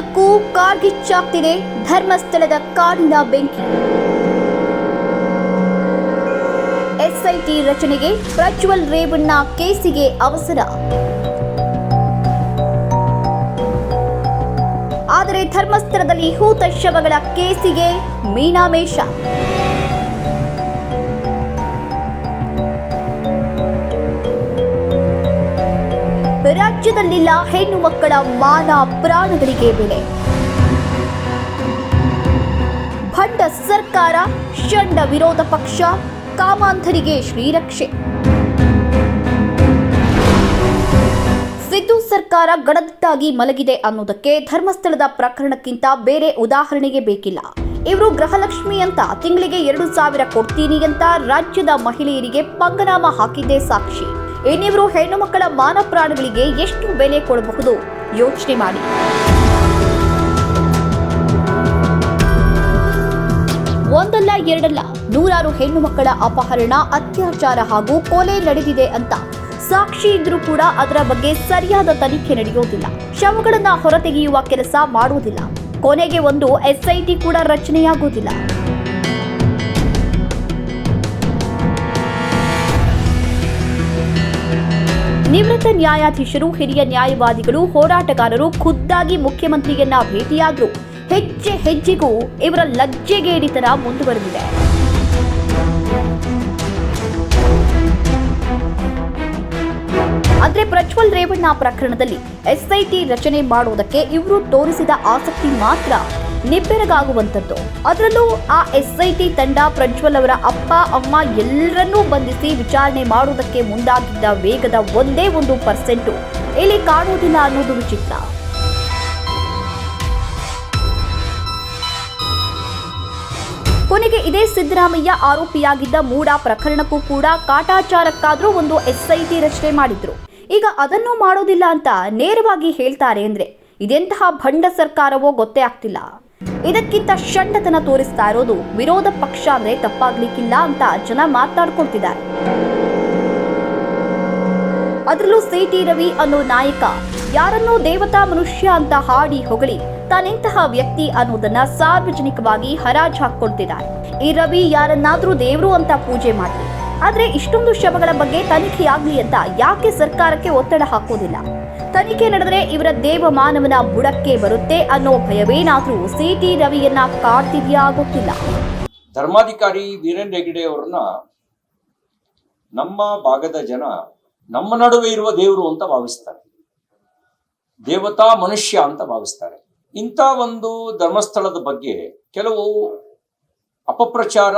ಎಲ್ಲದಕ್ಕೂ ಕಾರ್ಗಿಚ್ಚಾಗ್ತಿದೆ ಧರ್ಮಸ್ಥಳದ ಕಾಡಿನ ಬೆಂಕಿ. ಎಸ್ಐಟಿ ರಚನೆಗೆ ಪ್ರಜ್ವಲ್ ರೇವಣ್ಣ ಕೇಸಿಗೆ ಅವಸರ. ಆದರೆ ಧರ್ಮಸ್ಥಳದಲ್ಲಿ ಹೂತ ಶವಗಳ ಕೇಸಿಗೆ ಮೀನಾಮೇಷ. ರಾಜ್ಯದಲ್ಲಿಲ್ಲ ಹೆಣ್ಣು ಮಕ್ಕಳ ಮಾನ ಪ್ರಾಣಗಳಿಗೆ ಬೆಲೆ. ಭಂಡ ಸರ್ಕಾರ, ಷಂಡ ವಿರೋಧ ಪಕ್ಷ, ಕಾಮಾಂಧರಿಗೆ ಶ್ರೀರಕ್ಷೆ. ಸಿದ್ದು ಸರ್ಕಾರ ಗಡದ್ದಾಗಿ ಮಲಗಿದೆ ಅನ್ನೋದಕ್ಕೆ ಧರ್ಮಸ್ಥಳದ ಪ್ರಕರಣಕ್ಕಿಂತ ಬೇರೆ ಉದಾಹರಣೆಗೆ ಬೇಕಿಲ್ಲ. ಇವರು ಗೃಹಲಕ್ಷ್ಮಿ ಅಂತ ತಿಂಗಳಿಗೆ ಎರಡು ಸಾವಿರ ಕೊಡ್ತೀನಿ ಅಂತ ರಾಜ್ಯದ ಮಹಿಳೆಯರಿಗೆ ಪಂಗನಾಮ ಹಾಕಿದ್ದೇ ಸಾಕ್ಷಿ. ಇನ್ನಿವರು ಹೆಣ್ಣು ಮಕ್ಕಳ ಮಾನ ಪ್ರಾಣಗಳಿಗೆ ಎಷ್ಟು ಬೆಲೆ ಕೊಡಬಹುದು? ಯೋಚನೆ ಮಾಡಿ. ಒಂದಲ್ಲ ಎರಡಲ್ಲ ನೂರಾರು ಹೆಣ್ಣು ಮಕ್ಕಳ ಅಪಹರಣ, ಅತ್ಯಾಚಾರ ಹಾಗೂ ಕೊಲೆ ನಡೆದಿದೆ ಅಂತ ಸಾಕ್ಷಿ ಇದ್ರೂ ಕೂಡ ಅದರ ಬಗ್ಗೆ ಸರಿಯಾದ ತನಿಖೆ ನಡೆಯೋದಿಲ್ಲ. ಶವಗಳನ್ನ ಹೊರತೆಗೆಯುವ ಕೆಲಸ ಮಾಡುವುದಿಲ್ಲ. ಕೊನೆಗೆ ಒಂದು ಎಸ್ಐಟಿ ಕೂಡ ರಚನೆಯಾಗುವುದಿಲ್ಲ. ನಿವೃತ್ತ ನ್ಯಾಯಾಧೀಶರು, ಹಿರಿಯ ನ್ಯಾಯವಾದಿಗಳು, ಹೋರಾಟಗಾರರು ಖುದ್ದಾಗಿ ಮುಖ್ಯಮಂತ್ರಿಯನ್ನ ಭೇಟಿಯಾದ್ರು. ಹೆಜ್ಜೆ ಹೆಜ್ಜೆಗೂ ಇವರ ಲಜ್ಜೆಗೇಡಿತನ ಮುಂದುವರೆದಿದೆ. ಅಂದ್ರೆ ಪ್ರಜ್ವಲ್ ರೇವಣ್ಣ ಪ್ರಕರಣದಲ್ಲಿ ಎಸ್ಐಟಿ ರಚನೆ ಮಾಡುವುದಕ್ಕೆ ಇವರು ತೋರಿಸಿದ ಆಸಕ್ತಿ ಮಾತ್ರ. ನಿಬ್ಬೆರಗಾಗುವಂತದ್ದು ಅದರಲ್ಲೂ ಆ ಎಸ್ಐಟಿ ತಂಡ ಪ್ರಜ್ವಲ್ ಅವರ ಅಪ್ಪ, ಅಮ್ಮ ಎಲ್ಲರನ್ನೂ ಬಂಧಿಸಿ ವಿಚಾರಣೆ ಮಾಡುವುದಕ್ಕೆ ಮುಂದಾಗಿದ್ದ ವೇಗದ ಒಂದೇ ಒಂದು ಪರ್ಸೆಂಟು. ಇಲ್ಲಿ ಕಾಣುವುದಿಲ್ಲ ಅನ್ನೋದು ವಿಚಿತ್ರ. ಕೊನೆಗೆ ಇದೇ ಸಿದ್ದರಾಮಯ್ಯ ಆರೋಪಿಯಾಗಿದ್ದ ಮೂಡ ಪ್ರಕರಣಕ್ಕೂ ಕೂಡ ಕಾಟಾಚಾರಕ್ಕಾದರೂ ಒಂದು ಎಸ್ಐಟಿ ರಚನೆ ಮಾಡಿದ್ರು. ಈಗ ಅದನ್ನು ಮಾಡೋದಿಲ್ಲ ಅಂತ ನೇರವಾಗಿ ಹೇಳ್ತಾರೆ ಅಂದ್ರೆ ಇದೆಂತಹ ಭಂಡ ಸರ್ಕಾರವೋ ಗೊತ್ತೇ ಆಗ್ತಿಲ್ಲ. ಇದಕ್ಕಿಂತ ಷಂಡತನ ತೋರಿಸ್ತಾ ಇರೋದು ವಿರೋಧ ಪಕ್ಷ ಅಂದ್ರೆ ತಪ್ಪಾಗ್ಲಿಕ್ಕಿಲ್ಲ ಅಂತ ಜನ ಮಾತನಾಡ್ಕೊಳ್ತಿದ್ದಾರೆ ಅದರಲ್ಲೂ ಸಿಟಿ ರವಿ ಅನ್ನೋ ನಾಯಕ, ಯಾರನ್ನೋ ದೇವತಾ ಮನುಷ್ಯ ಅಂತ ಹಾಡಿ ಹೊಗಳಿ ತಾನೆಂತಹ ವ್ಯಕ್ತಿ ಅನ್ನೋದನ್ನ ಸಾರ್ವಜನಿಕವಾಗಿ ಹರಾಜ್ ಹಾಕೊಳ್ತಿದ್ದಾರೆ ಈ ರವಿ ಯಾರನ್ನಾದ್ರೂ ದೇವರು ಅಂತ ಪೂಜೆ ಮಾಡಿ ಆದ್ರೆ ಇಷ್ಟೊಂದು ಶವಗಳ ಬಗ್ಗೆ ತನಿಖೆಯಾಗ್ಲಿ ಅಂತ ಯಾಕೆ ಸರ್ಕಾರಕ್ಕೆ ಒತ್ತಡ ಹಾಕೋದಿಲ್ಲ? ತನಿಖೆ ನಡೆದರೆ ಇವರ ದೇವ ಮಾನವನ ಬುಡಕ್ಕೆ ಬರುತ್ತೆ ಅನ್ನೋ ಭಯವೇನಾದರೂ ಸಿಟಿ ರವಿಯನ್ನ ಕಾಡ್ತಿದೆಯಾ ಗೊತ್ತಿಲ್ಲ. ಧರ್ಮಾಧಿಕಾರಿ ವೀರೇಂದ್ರ ಹೆಗ್ಗಡೆ ಅವ್ರನ್ನ ನಮ್ಮ ಭಾಗದ ಜನ ನಮ್ಮ ನಡುವೆ ಇರುವ ದೇವರು ಅಂತ ಭಾವಿಸ್ತಾರೆ. ದೇವತಾ ಮನುಷ್ಯ ಅಂತ ಭಾವಿಸ್ತಾರೆ. ಇಂಥ ಒಂದು ಧರ್ಮಸ್ಥಳದ ಬಗ್ಗೆ ಕೆಲವು ಅಪಪ್ರಚಾರ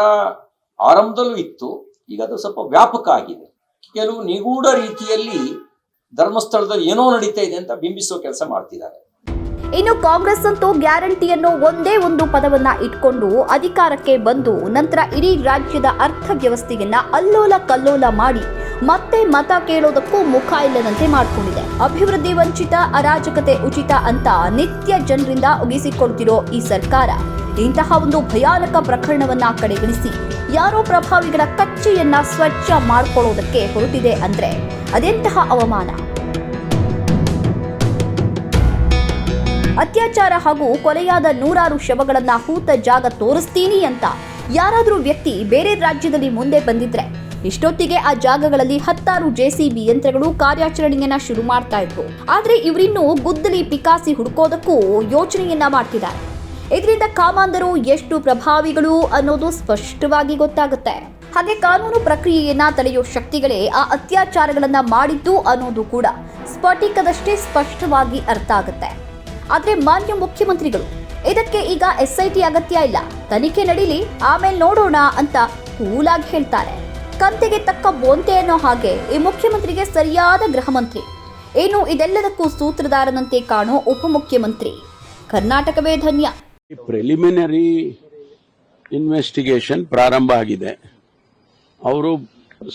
ಆರಂಭದಲ್ಲೂ ಇತ್ತು. ಈಗ ಅದು ಸ್ವಲ್ಪ ವ್ಯಾಪಕ ಆಗಿದೆ. ಕೆಲವು ನಿಗೂಢ ರೀತಿಯಲ್ಲಿ ಧರ್ಮಸ್ಥಳದಲ್ಲಿ ಏನೋ ನಡೀತಾ ಇದೆ ಅಂತ ಬಿಂಬಿಸುವ ಕೆಲಸ ಮಾಡ್ತಿದ್ದಾರೆ. ಇನ್ನು ಕಾಂಗ್ರೆಸ್ ಅಂತೂ ಗ್ಯಾರಂಟಿಯನ್ನು ಒಂದೇ ಒಂದು ಪದವನ್ನ ಇಟ್ಕೊಂಡು ಅಧಿಕಾರಕ್ಕೆ ಬಂದು ನಂತರ ಇಡೀ ರಾಜ್ಯದ ಅರ್ಥವ್ಯವಸ್ಥೆಯನ್ನ ಅಲ್ಲೋಲ ಕಲ್ಲೋಲ ಮಾಡಿ ಮತ್ತೆ ಮತ ಕೇಳೋದಕ್ಕೂ ಮುಖ ಇಲ್ಲದಂತೆ ಮಾಡಿಕೊಂಡಿದೆ. ಅಭಿವೃದ್ಧಿ ವಂಚಿತ, ಅರಾಜಕತೆ ಉಚಿತ ಅಂತ ನಿತ್ಯ ಜನರಿಂದ ಉಗಿಸಿಕೊಳ್ತಿರೋ ಈ ಸರ್ಕಾರ ಇಂತಹ ಒಂದು ಭಯಾನಕ ಪ್ರಕರಣವನ್ನ ಕಡೆಗಣಿಸಿ ಯಾರೋ ಪ್ರಭಾವಿಗಳ ಕಚ್ಚೆಯನ್ನ ಸ್ವಚ್ಛ ಮಾಡ್ಕೊಳ್ಳೋದಕ್ಕೆ ಹೊರಟಿದೆ ಅಂದ್ರೆ ಅದೆಂತಹ ಅವಮಾನ? ಅತ್ಯಾಚಾರ ಹಾಗೂ ಕೊಲೆಯಾದ ನೂರಾರು ಶವಗಳನ್ನ ಹೂತ ಜಾಗ ತೋರಿಸ್ತೀನಿ ಅಂತ ಯಾರಾದರೂ ವ್ಯಕ್ತಿ ಬೇರೆ ರಾಜ್ಯದಲ್ಲಿ ಮುಂದೆ ಬಂದಿದ್ರೆ, ಇಷ್ಟೊತ್ತಿಗೆ ಆ ಜಾಗಗಳಲ್ಲಿ ಹತ್ತಾರು ಜೆಸಿಬಿ ಯಂತ್ರಗಳು ಕಾರ್ಯಾಚರಣೆಯನ್ನ ಶುರು ಮಾಡ್ತಾ ಇದ್ವು. ಆದ್ರೆ ಇವರಿನ್ನು ಗುದ್ದಲಿ ಪಿಕಾಸಿ ಹುಡುಕೋದಕ್ಕೂ ಯೋಚನೆಯನ್ನ ಮಾಡ್ತಿದ್ದಾರೆ. ಇದರಿಂದ ಕಾಮಾಂಧರು ಎಷ್ಟು ಪ್ರಭಾವಿಗಳು ಅನ್ನೋದು ಸ್ಪಷ್ಟವಾಗಿ ಗೊತ್ತಾಗುತ್ತೆ. ಹಾಗೆ ಕಾನೂನು ಪ್ರಕ್ರಿಯೆಯನ್ನ ತಡೆಯುವ ಶಕ್ತಿಗಳೇ ಆ ಅತ್ಯಾಚಾರಗಳನ್ನ ಮಾಡಿದ್ದು ಅನ್ನೋದು ಕೂಡ ಸ್ಫಟಿಕದಷ್ಟೇ ಸ್ಪಷ್ಟವಾಗಿ ಅರ್ಥ ಆಗುತ್ತೆ. ಆದ್ರೆ ಮಾನ್ಯ ಮುಖ್ಯಮಂತ್ರಿಗಳು, ಇದಕ್ಕೆ ಈಗ ಎಸ್ಐಟಿ ಅಗತ್ಯ ಇಲ್ಲ. ತನಿಖೆ ನಡೀಲಿ, ಆಮೇಲೆ ನೋಡೋಣ ಅಂತ ಕೂಲಾಗಿ ಹೇಳ್ತಾರೆ. ಕಂತೆಗೆ ತಕ್ಕ ಬೋಂತೆ ಅನ್ನೋ ಹಾಗೆ ಈ ಮುಖ್ಯಮಂತ್ರಿಗೆ ಸರಿಯಾದ ಗೃಹ ಮಂತ್ರಿ ಏನು ಇದೆಲ್ಲದಕ್ಕೂ ಸೂತ್ರಧಾರನಂತೆ ಕಾಣೋ ಉಪಮುಖ್ಯಮಂತ್ರಿ. ಕರ್ನಾಟಕವೇ ಧನ್ಯ. ಪ್ರಿಲಿಮಿನರಿ ಇನ್ವೆಸ್ಟಿಗೇಷನ್ ಪ್ರಾರಂಭ ಆಗಿದೆ. ಅವರು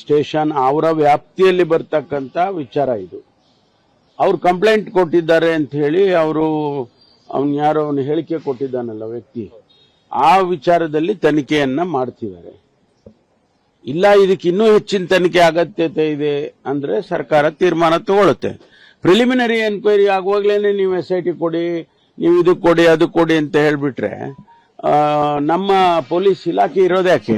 ಸ್ಟೇಷನ್, ಅವರ ವ್ಯಾಪ್ತಿಯಲ್ಲಿ ಬರ್ತಕ್ಕಂಥ ವಿಚಾರ ಇದು. ಅವ್ರು ಕಂಪ್ಲೇಂಟ್ ಕೊಟ್ಟಿದ್ದಾರೆ ಅಂತ ಹೇಳಿ ಅವರು, ಅವನ್ ಯಾರೋ ಅವನು ಹೇಳಿಕೆ ಕೊಟ್ಟಿದ್ದಾನಲ್ಲ ವ್ಯಕ್ತಿ, ಆ ವಿಚಾರದಲ್ಲಿ ತನಿಖೆಯನ್ನ ಮಾಡ್ತಿದ್ದಾರೆ. ಇಲ್ಲ, ಇದಕ್ಕೆ ಇನ್ನೂ ಹೆಚ್ಚಿನ ತನಿಖೆ ಅಗತ್ಯತೆ ಇದೆ ಅಂದ್ರೆ ಸರ್ಕಾರ ತೀರ್ಮಾನ ತಗೊಳುತ್ತೆ. ಪ್ರಿಲಿಮಿನರಿ ಎನ್ಕ್ವೈರಿ ಆಗುವಾಗ್ಲೇನೆ ನೀವು ಎಸ್ ಐ ಟಿ ಕೊಡಿ, ನೀವು ಇದು ಕೊಡಿ, ಅದು ಕೊಡಿ ಅಂತ ಹೇಳ್ಬಿಟ್ರೆ ನಮ್ಮ ಪೊಲೀಸ್ ಇಲಾಖೆ ಇರೋದ್ಯಾಕೆ?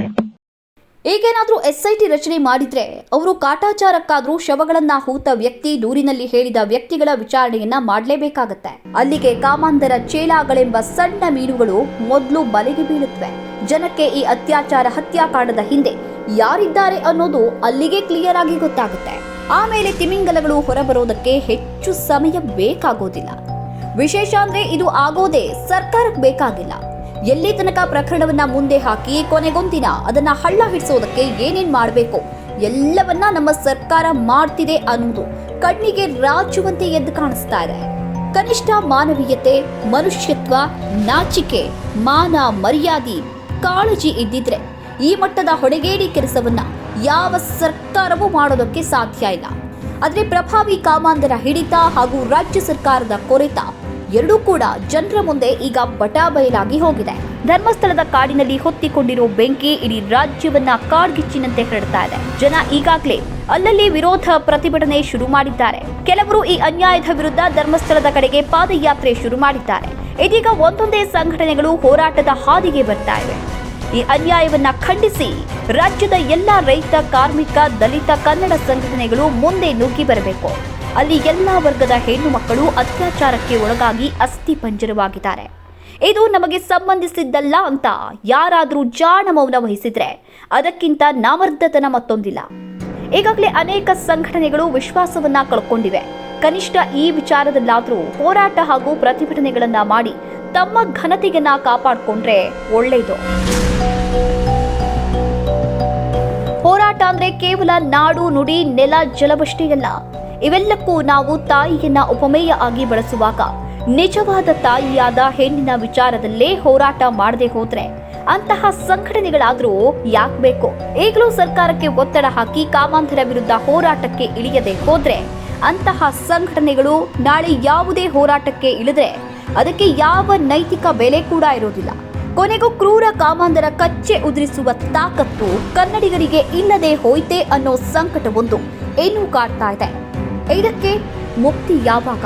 ಈಗೇನಾದ್ರೂ ಎಸ್ಐಟಿ ರಚನೆ ಮಾಡಿದ್ರೆ ಅವರು ಕಾಟಾಚಾರಕ್ಕಾದರೂ ಶವಗಳನ್ನ ಹೂತ ವ್ಯಕ್ತಿ ದೂರಿನಲ್ಲಿ ಹೇಳಿದ ವ್ಯಕ್ತಿಗಳ ವಿಚಾರಣೆಯನ್ನ ಮಾಡಲೇಬೇಕಾಗತ್ತೆ. ಅಲ್ಲಿಗೆ ಕಾಮಾಂಧರ ಚೇಲಾಗಳೆಂಬ ಸಣ್ಣ ಮೀನುಗಳು ಮೊದಲು ಬಲೆಗೆ ಬೀಳುತ್ತವೆ ಜನಕ್ಕೆ ಈ ಅತ್ಯಾಚಾರ ಹತ್ಯಾಕಾಂಡದ ಹಿಂದೆ ಯಾರಿದ್ದಾರೆ ಅನ್ನೋದು ಅಲ್ಲಿಗೆ ಕ್ಲಿಯರ್ ಆಗಿ ಗೊತ್ತಾಗುತ್ತೆ. ಆಮೇಲೆ ತಿಮಿಂಗಲಗಳು ಹೊರಬರೋದಕ್ಕೆ ಹೆಚ್ಚು ಸಮಯ ಬೇಕಾಗೋದಿಲ್ಲ. ವಿಶೇಷ ಅಂದ್ರೆ ಇದು ಆಗೋದೇ ಸರ್ಕಾರಕ್ಕೆ ಬೇಕಾಗಿಲ್ಲ. ಎಲ್ಲಿ ತನಕ ಪ್ರಕರಣವನ್ನ ಮುಂದೆ ಹಾಕಿ ಕೊನೆಗೊಂದಿನ ಅದನ್ನ ಹಳ್ಳ ಹಿಡಿಸೋದಕ್ಕೆ ಏನೇನ್ ಮಾಡಬೇಕು? ಎಲ್ಲವನ್ನ ನಮ್ಮ ಸರ್ಕಾರ ಮಾಡ್ತಿದೆ ಅನ್ನೋದು ಕಣ್ಣಿಗೆ ರಾಜುವಂತೆ ಎದ್ದು ಕಾಣಿಸ್ತಾ ಇದೆ. ಕನಿಷ್ಠ ಮಾನವೀಯತೆ, ಮನುಷ್ಯತ್ವ, ನಾಚಿಕೆ, ಮಾನ, ಮರ್ಯಾದೆ, ಕಾಳಜಿ ಇದ್ದಿದ್ರೆ ಈ ಮಟ್ಟದ ಹೊಡೆಗೇಡಿ ಕೆಲಸವನ್ನ ಯಾವ ಸರ್ಕಾರವೂ ಮಾಡೋದಕ್ಕೆ ಸಾಧ್ಯ ಇಲ್ಲ. ಆದರೆ ಪ್ರಭಾವಿ ಕಾಮಾಂಧರ ಹಿಡಿತ ಹಾಗೂ ರಾಜ್ಯ ಸರ್ಕಾರದ ಕೊರೆತ ಎರಡೂ ಕೂಡ ಜನರ ಮುಂದೆ ಈಗ ಬಟಾಬಯಲಾಗಿ ಹೋಗಿದೆ. ಧರ್ಮಸ್ಥಳದ ಕಾಡಿನಲ್ಲಿ ಹೊತ್ತಿಕೊಂಡಿರುವ ಬೆಂಕಿ ಇಡೀ ರಾಜ್ಯವನ್ನ ಕಾಡ್ಗಿಚ್ಚಿನಂತೆ ಹರಡ್ತಾ ಇದೆ. ಜನ ಈಗಾಗಲೇ ಅಲ್ಲಲ್ಲಿ ವಿರೋಧ ಪ್ರತಿಭಟನೆ ಶುರು ಮಾಡಿದ್ದಾರೆ. ಕೆಲವರು ಈ ಅನ್ಯಾಯದ ವಿರುದ್ಧ ಧರ್ಮಸ್ಥಳದ ಕಡೆಗೆ ಪಾದಯಾತ್ರೆ ಶುರು ಮಾಡಿದ್ದಾರೆ. ಇದೀಗ ಒಂದೊಂದೇ ಸಂಘಟನೆಗಳು ಹೋರಾಟದ ಹಾದಿಗೆ ಬರ್ತಾ ಇವೆ. ಈ ಅನ್ಯಾಯವನ್ನ ಖಂಡಿಸಿ ರಾಜ್ಯದ ಎಲ್ಲ ರೈತ, ಕಾರ್ಮಿಕ, ದಲಿತ, ಕನ್ನಡ ಸಂಘಟನೆಗಳು ಮುಂದೆ ನುಗ್ಗಿ ಬರಬೇಕು. ಅಲ್ಲಿ ಎಲ್ಲ ವರ್ಗದ ಹೆಣ್ಣು ಮಕ್ಕಳು ಅತ್ಯಾಚಾರಕ್ಕೆ ಒಳಗಾಗಿ ಅಸ್ಥಿ ಪಂಜರವಾಗಿದ್ದಾರೆ. ಇದು ನಮಗೆ ಸಂಬಂಧಿಸಿದ್ದಲ್ಲ ಅಂತ ಯಾರಾದರೂ ಜಾಣ ಮೌನ ವಹಿಸಿದ್ರೆ ಅದಕ್ಕಿಂತ ನಾವರ್ಧತನ ಮತ್ತೊಂದಿಲ್ಲ. ಈಗಾಗಲೇ ಅನೇಕ ಸಂಘಟನೆಗಳು ವಿಶ್ವಾಸವನ್ನ ಕಳ್ಕೊಂಡಿವೆ. ಕನಿಷ್ಠ ಈ ವಿಚಾರದಲ್ಲಾದರೂ ಹೋರಾಟ ಹಾಗೂ ಪ್ರತಿಭಟನೆಗಳನ್ನ ಮಾಡಿ ತಮ್ಮ ಘನತೆಯನ್ನ ಕಾಪಾಡಿಕೊಂಡ್ರೆ ಒಳ್ಳೆಯದು ಹೋರಾಟ ಅಂದ್ರೆ ಕೇವಲ ನಾಡು, ನುಡಿ, ನೆಲ, ಜಲವಷ್ಟೇ ಅಲ್ಲ. ಇವೆಲ್ಲಕ್ಕೂ ನಾವು ತಾಯಿಯನ್ನ ಉಪಮೇಯ ಆಗಿ ಬಳಸುವಾಗ ನಿಜವಾದ ತಾಯಿಯಾದ ಹೆಣ್ಣಿನ ವಿಚಾರದಲ್ಲೇ ಹೋರಾಟ ಮಾಡದೆ ಹೋದ್ರೆ ಅಂತಹ ಸಂಘಟನೆಗಳಾದ್ರೂ ಯಾಕೆ ಬೇಕು? ಈಗಲೂ ಸರ್ಕಾರಕ್ಕೆ ಒತ್ತಡ ಹಾಕಿ ಕಾಮಾಂಧರ ವಿರುದ್ಧ ಹೋರಾಟಕ್ಕೆ ಇಳಿಯದೆ ಹೋದ್ರೆ ಅಂತಹ ಸಂಘಟನೆಗಳು ನಾಳೆ ಯಾವುದೇ ಹೋರಾಟಕ್ಕೆ ಇಳಿದ್ರೆ ಅದಕ್ಕೆ ಯಾವ ನೈತಿಕ ಬೆಲೆ ಕೂಡ ಇರೋದಿಲ್ಲ. ಕೊನೆಗೂ ಕ್ರೂರ ಕಾಮಾಂಧರ ಕಚ್ಚೆ ಉದುರಿಸುವ ತಾಕತ್ತು ಕನ್ನಡಿಗರಿಗೆ ಇಲ್ಲದೆ ಹೋಯ್ತೆ ಅನ್ನೋ ಸಂಕಟವೊಂದು ಏನೂ ಕಾಡ್ತಾ ಇದೆ. ಇದಕ್ಕೆ ಮುಕ್ತಿ ಯಾವಾಗ?